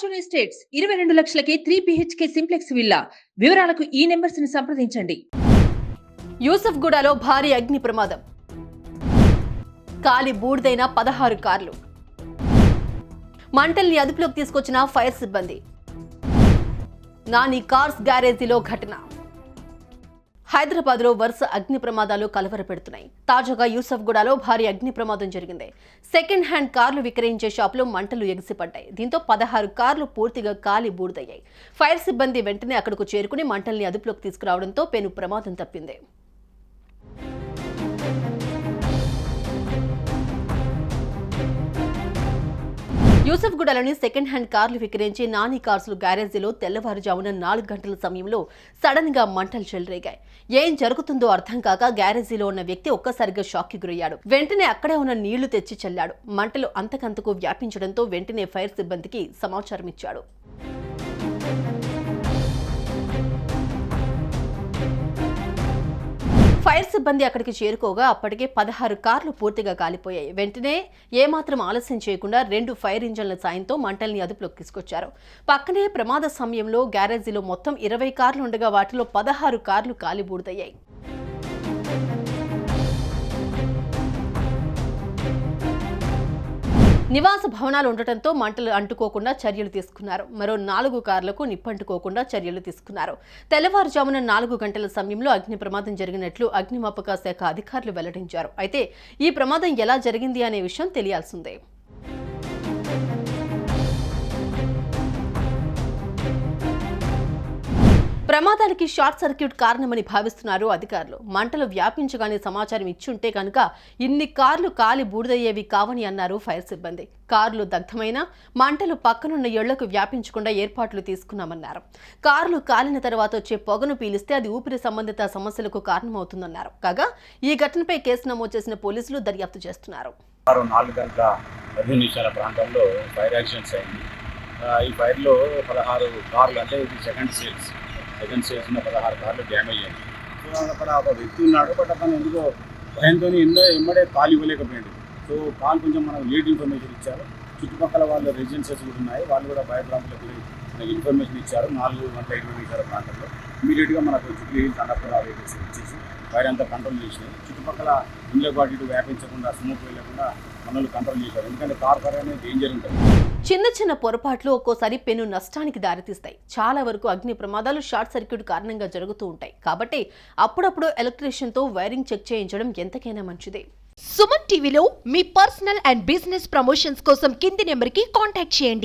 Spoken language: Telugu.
ఫార్చ్యూన్ ఎస్టేట్స్ ఇరవై రెండు లక్షలకే త్రీ బిహెచ్కే సింప్లెక్స్ విల్లా వివరాలకు ఈ నెంబర్స్ని సంప్రదించండి యూసఫ్గూడలో భారీ అగ్ని ప్రమాదం. కాలి బూడిదైన పదహారు కార్లు. మంటల్ని అదుపులోకి తీసుకొచ్చిన ఫైర్ సిబ్బంది. నాని కార్స్ గ్యారేజీలో ఘటన. హైదరాబాద్లో వరుస అగ్ని ప్రమాదాలు కలవరపెడుతున్నాయి. తాజాగా యూసఫ్గూడలో భారీ అగ్ని ప్రమాదం జరిగింది. సెకండ్ హ్యాండ్ కార్లు విక్రయించే షాపులో మంటలు ఎగిసిపడ్డాయి. దీంతో పదహారు కార్లు పూర్తిగా కాలి బూడిదయ్యాయి. ఫైర్ సిబ్బంది వెంటనే అక్కడకు చేరుకుని మంటల్ని అదుపులోకి తీసుకురావడంతో పెను ప్రమాదం తప్పింది. యూసఫ్గూడలోని సెకండ్ హ్యాండ్ కార్లు విక్రయించే నాని కార్సులు గ్యారేజీలో తెల్లవారుజామున నాలుగు గంటల సమయంలో సడన్గా మంటలు చెలరేగాయి. ఏం జరుగుతుందో అర్థం కాక గ్యారేజీలో ఉన్న వ్యక్తి ఒక్కసారిగా షాక్కి గురయ్యాడు. వెంటనే అక్కడే ఉన్న నీళ్ళు తెచ్చి చల్లాడు. మంటలు అంతకంతకు వ్యాపించడంతో వెంటనే ఫైర్ సిబ్బందికి సమాచారం ఇచ్చాడు ఫైర్ సిబ్బంది అక్కడికి చేరుకోగా అప్పటికే పదహారు కార్లు పూర్తిగా కాలిపోయాయి. వెంటనే ఏమాత్రం ఆలస్యం చేయకుండా రెండు ఫైర్ ఇంజన్ల సాయంతో మంటల్ని అదుపులోకి తీసుకొచ్చారు. పక్కనే ప్రమాద సమయంలో గ్యారేజీలో మొత్తం ఇరవై కార్లు ఉండగా వాటిలో పదహారు కార్లు కాలిబూడిదయ్యాయి. నివాస భవనాలు ఉండటంతో మంటలు అంటుకోకుండా చర్యలు తీసుకున్నారు. మరో నాలుగు కార్లకు నిప్పంటుకోకుండా చర్యలు తీసుకున్నారు. తెల్లవారుజామున నాలుగు గంటల సమయంలో అగ్ని ప్రమాదం జరిగినట్లు అగ్నిమాపక శాఖ అధికారులు వెల్లడించారు. అయితే ఈ ప్రమాదం ఎలా జరిగింది అనే విషయం తెలియాల్సిందే. ప్రమాదానికి షార్ట్ సర్క్యూట్ కారణమని భావిస్తున్నారు అధికారులు. మంటలు వ్యాపించగానే సమాచారం ఇచ్చుంటే కనుక ఇన్ని కార్లు కాలి బూడిదయ్యేవి కావని అన్నారు ఫైర్ సిబ్బంది. కార్లు దగ్ధమైన మంటలు పక్కనున్న ఇళ్ళకు వ్యాపించకుండా ఏర్పాట్లు తీసుకున్నామన్నారు. కార్లు కాలిన తర్వాత వచ్చే పొగను పీలిస్తే అది ఊపిరి సంబంధిత సమస్యలకు కారణమవుతుందన్నారు. కాగా ఈ ఘటనపై కేసు నమోదు చేసిన పోలీసులు దర్యాప్తు చేస్తున్నారు. నాలుగు గంటల పదిహేను నిమిషాల ప్రాంతంలో ఫైర్ యాక్సిడెంట్స్ అయింది. ఈ ఫైర్లో పదహారు కార్లు అంటే ఇది సెకండ్ సేల్స్ సెకండ్ సేల్స్ ఉన్న పదహారు కార్లు డ్యామేజ్ అయ్యాయి. సో అక్కడ ఒక వ్యక్తి ఉన్నాడు బట్ అతను ఎందుకో భయంతో ఎన్నో ఎమ్మడే కాల్ ఇవ్వలేకపోయాడు సో కాల్ కొంచెం మనకు లేట్ ఇన్ఫర్మేషన్ ఇచ్చారు. చుట్టుపక్కల వాళ్ళ రెసిడెన్సెస్ కూడా ఉన్నాయి. వాళ్ళు కూడా భయభ్రాంతులకు మనకి ఇన్ఫర్మేషన్ ఇచ్చారు. నాలుగు గంటల ఇరవై నిమిషాల ప్రాంతంలో. ఇమీడియట్గా మనకు జుబ్లీ హిల్స్ అండర్పూర్ వచ్చేసి ఇచ్చేసి అంతా కంట్రోల్ చేసినాయి చుట్టుపక్కల ఇండ్ల బాటి వ్యాపించకుండా స్మోక్ వెళ్ళకుండా మనల్ని కంట్రోల్ చేశారు. ఎందుకంటే కార్ ఫైర్ అనేది డేంజర్ ఉంటుంది. చిన్న చిన్న పొరపాట్లు ఒక్కోసారి పెను నష్టానికి దారితీస్తాయి. చాలా వరకు అగ్ని ప్రమాదాలు షార్ట్ సర్క్యూట్ కారణంగా జరుగుతూ ఉంటాయి. కాబట్టి అప్పుడప్పుడు ఎలక్ట్రీషియన్తో వైరింగ్ చెక్ చేయించడం ఎంతకైనా మంచిదే. సుమన్ టీవీలో మీ పర్సనల్ అండ్ బిజినెస్ ప్రమోషన్స్ కోసం కింది నెంబర్కి కాంటాక్ట్ చేయండి.